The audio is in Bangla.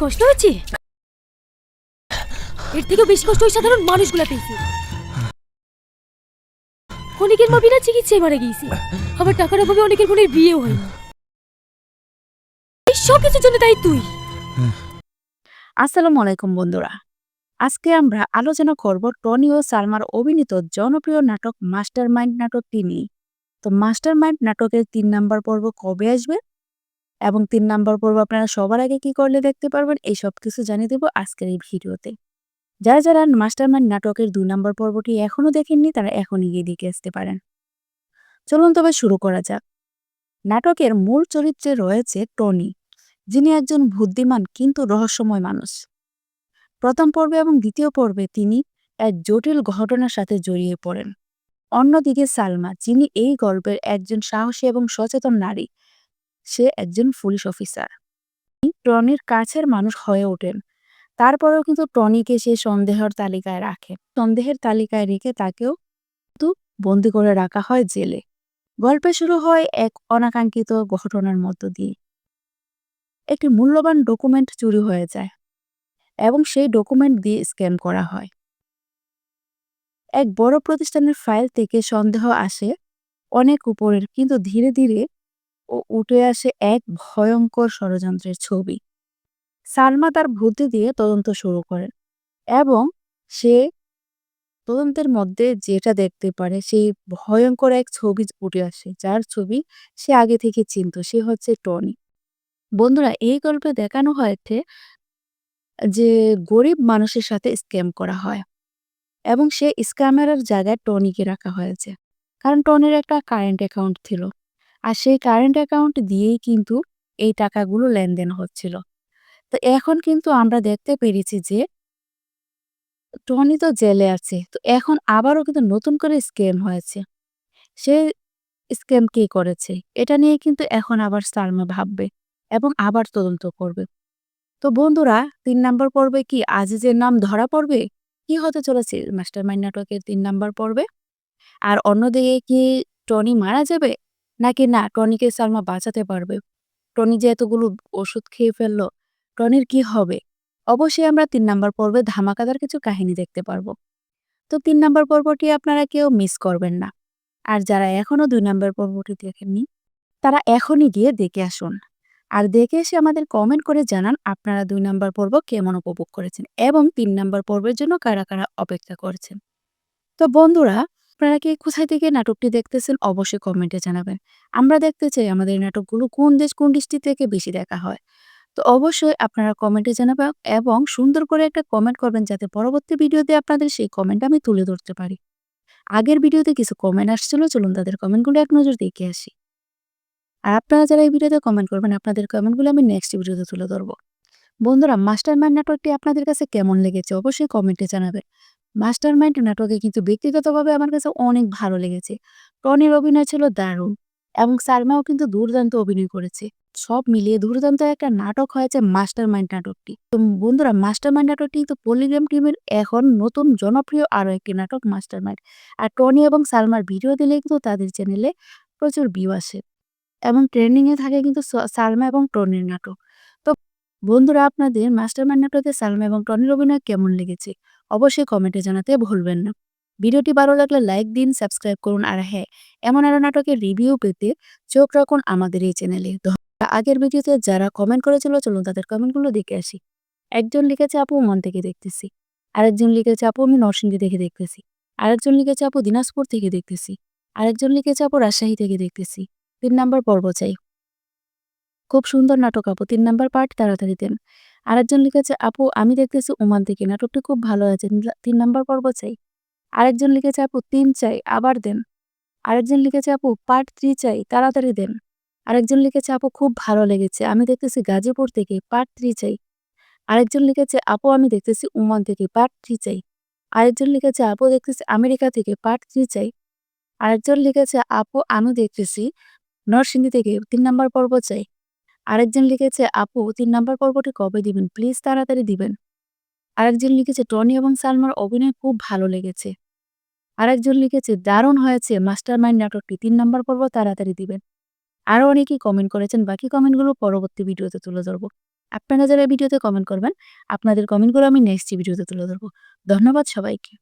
কষ্ট এর বেশি কষ্ট ওই সাধারণ মানুষগুলা পেয়েছে। অনেকের মা বিনা চিকিৎসায় মারা গিয়েছে। আবার টাকার অভাবে অনেকের বিয়েও এই সব কিছুর জন্য তাই তুই। আসসালামু আলাইকুম, বন্ধুরা। আজকে আমরা আলোচনা করব টনি ও সালমার অভিনীত জনপ্রিয় নাটক মাস্টার মাইন্ড নাটকটি নিয়ে। তো মাস্টার মাইন্ড নাটকের তিন নাম্বার পর্ব কবে আসবে? এবং তিন নাম্বার পর্ব আপনারা সবার আগে কি করলে দেখতে পারবেন, এই সব কিছু জানিয়ে দেব আজকের এই ভিডিওতে। যারা যারা মাস্টার মাইন্ড নাটকের দুই নম্বর পর্বটি এখনও দেখেননি, তারা এখনই গিয়ে দেখে আসতে পারেন। চলুন তবে শুরু করা যাক। নাটকের মূল চরিত্রে রয়েছে টনি, যিনি একজন বুদ্ধিমান কিন্তু রহস্যময় মানুষ। প্রথম পর্বে এবং দ্বিতীয় পর্বে তিনি এক জটিল ঘটনার সাথে জড়িয়ে পড়েন। অন্যদিকে সালমা, যিনি এই গল্পের একজন সাহসী এবং সচেতন নারী সে একজন পুলিশ অফিসার। টনির কাছের মানুষ হয়ে ওঠেন। তারপরেও কিন্তু টনিকে সে সন্দেহের তালিকায় রাখে। সন্দেহের তালিকায় রেখে তাকেও কিন্তু বন্দি করে রাখা হয় জেলে। গল্পে শুরু হয় এক অনাকাঙ্ক্ষিত ঘটনার মধ্য দিয়ে। একটি মূল্যবান ডকুমেন্ট চুরি হয়ে যায় এবং সেই ডকুমেন্ট দিয়ে স্ক্যান করা হয়। এক বড় প্রতিষ্ঠানের ফাইল থেকে সন্দেহ আসে অনেক উপরের, কিন্তু ধীরে ধীরে ও উঠে আসে এক ভয়ঙ্কর ষড়যন্ত্রের ছবি। সালমা তার বুদ্ধি দিয়ে তদন্ত শুরু করেন এবং সে তদন্তের মধ্যে যেটা দেখতে পারে সেই ভয়ঙ্কর এক ছবি উঠে আসে, যার ছবি সে আগে থেকে চিনত। সে হচ্ছে টনি। বন্ধুরা, এই গল্পে দেখানো হয়েছে যে গরিব মানুষের সাথে স্ক্যাম করা হয় এবং সে স্ক্যামের জায়গায় টনিকে রাখা হয়েছে। কারণ টনির একটা কারেন্ট অ্যাকাউন্ট ছিল। আর সেই কারেন্ট অ্যাকাউন্ট দিয়েই কিন্তু এই টাকাগুলো লেনদেন হচ্ছিল। তো এখন কিন্তু আমরা দেখতে পেরেছি যে টনি তো জেলে আছে, তো এখন আবারও কিন্তু নতুন করে স্ক্যাম হয়েছে। সে স্ক্যাম কে করেছে? এটা নিয়ে কিন্তু এখন আবার সালমা ভাববে এবং আবার তদন্ত করবে। তো বন্ধুরা, তিন নাম্বার পর্বে কি আজিজের নাম ধরা পড়বে? কি হতে চলেছে? মাস্টার মাইন্ড নাটকের তিন নাম্বার পর্বে? আর অন্যদিকে কি টনি মারা যাবে? নাকি না? টনিকে সালমা বাঁচাতে পারবে। টনি যে এতগুলো ওষুধ খেয়ে ফেলল, টনির কি হবে? অবশ্যই আমরা তিন নাম্বার পর্বে ধামাকাদার কিছু কাহিনী দেখতে পারব। তো তিন নাম্বার পর্বটি আপনারা কেউ মিস করবেন না। আর যারা এখনও দুই নাম্বার পর্বটি দেখেননি, তারা এখনই গিয়ে দেখে আসুন। আর দেখে এসে আমাদের কমেন্ট করে জানান আপনারা দুই নাম্বার পর্ব কেমন উপভোগ করেছেন এবং তিন নাম্বার পর্বের জন্য কারা কারা অপেক্ষা করেছেন। তো বন্ধুরা আপনারা কি কোথায় থেকে নাটকটি দেখতেছেন? অবশ্যই কমেন্টে জানাবেন। আমরা দেখতে চাই আমাদের নাটকগুলো কোন দেশ, কোন ডিস্ট্রিক্ট থেকে বেশি দেখা হয়। তো অবশ্যই আপনারা কমেন্টে জানাবেন এবং সুন্দর করে একটা কমেন্ট করবেন যাতে পরবর্তী ভিডিওতে আপনাদের সেই কমেন্ট আমি তুলে ধরতে পারি। আগের ভিডিওতে কিছু কমেন্ট আসছিল, চলুন তাদের কমেন্টগুলো এক নজর দেখে আসি। আর আপনারা যারা এই ভিডিওতে কমেন্ট করবেন, আপনাদের কমেন্টগুলো আমি নেক্সট ভিডিওতে তুলে ধরবো। বন্ধুরা মাস্টার মাইন্ড নাটকটি আপনাদের কাছে কেমন লেগেছে? অবশ্যই কমেন্টে জানাবেন। মাস্টার মাইন্ড নাটকে কিন্তু ব্যক্তিগতভাবে আমার কাছে অনেক ভালো লেগেছে। টনির অভিনয় ছিল দারুণ এবং সালমাও কিন্তু দুর্দান্ত অভিনয় করেছে। সব মিলিয়ে দুর্দান্ত একটা নাটক হয়েছে মাস্টার মাইন্ড নাটকটি। তো বন্ধুরা মাস্টার মাইন্ড নাটকটি তো পলিগ্রাম টিমের এখন নতুন জনপ্রিয় আরও একটি নাটক মাস্টার মাইন্ড আর টনি এবং সালমার ভিডিও দিলে কিন্তু তাদের চ্যানেলে প্রচুর ভিউ আসে এবং ট্রেন্ডিং এ থাকে কিন্তু সালমা এবং টনির নাটক। তো বন্ধুরা, আপনাদের মাস্টার মাইন্ড নাটকে সালমা এবং টনির অভিনয় কেমন লেগেছে? অবশ্যই কমেন্টে জানাতে ভুলবেন না। ভিডিওটি ভালো লাগলে লাইক দিন, সাবস্ক্রাইব করুন আর হ্যাঁ এমন আরও নাটকের রিভিউ পেতে চোখ রাখুন আমাদের এই চ্যানেলে। আগের ভিডিওতে যারা কমেন্ট করেছিল, চলুন তাদের কমেন্টগুলো দেখে আসি। একজন লিখেছে, আপু, মন থেকে দেখতেছি। আরেকজন লিখেছে, আপু, আমি নরসিংদী থেকে দেখতেছি। আরেকজন লিখেছে, আপু, দিনাজপুর থেকে দেখতেছি। আরেকজন লিখেছে, আপু, রাজশাহী থেকে দেখতেছি। তিন নাম্বার পর্ব চাই। খুব সুন্দর নাটক, আপু। তিন নাম্বার পার্ট, তাড়াতাড়ি দেন। আরেকজন লিখেছে, আপু, আমি দেখতেছি ওমান থেকে, নাটকটি খুব ভালো আছে তিন- নাম্বার পর্ব চাই। আরেকজন লিখেছে, আপু, তিন চাই, আবার দেন। আরেকজন লিখেছে, আপু, পার্ট থ্রি চাই, তাড়াতাড়ি দেন। আরেকজন লিখেছে, আপু, খুব ভালো লেগেছে, আমি দেখতেছি গাজীপুর থেকে পার্ট থ্রি চাই। আরেকজন লিখেছে, আপু, আমি দেখতেছি ওমান থেকে পার্ট থ্রি চাই। আরেকজন লিখেছে, আপু, দেখতেছি আমেরিকা থেকে পার্ট থ্রি চাই। আরেকজন লিখেছে, আপু, আমি দেখতেছি নরসিংদী থেকে তিন নাম্বার পর্ব চাই। আরেকজন লিখেছে, আপু, তিন নাম্বার পর্বটি কবে দিবেন? প্লিজ তাড়াতাড়ি দিবেন। আরেকজন লিখেছে, টনি এবং সালমার অভিনয় খুব ভালো লেগেছে। আরেকজন লিখেছে, দারুণ হয়েছে মাস্টার মাইন্ড নাটকটি, তিন নাম্বার পর্ব তাড়াতাড়ি দিবেন। আরও অনেকেই কমেন্ট করেছেন, বাকি কমেন্টগুলো পরবর্তী ভিডিওতে তুলে ধরবো। আপনারা যারা ভিডিওতে কমেন্ট করবেন, আপনাদের কমেন্টগুলো আমি নেক্সট ভিডিওতে তুলে ধরবো। ধন্যবাদ সবাইকে।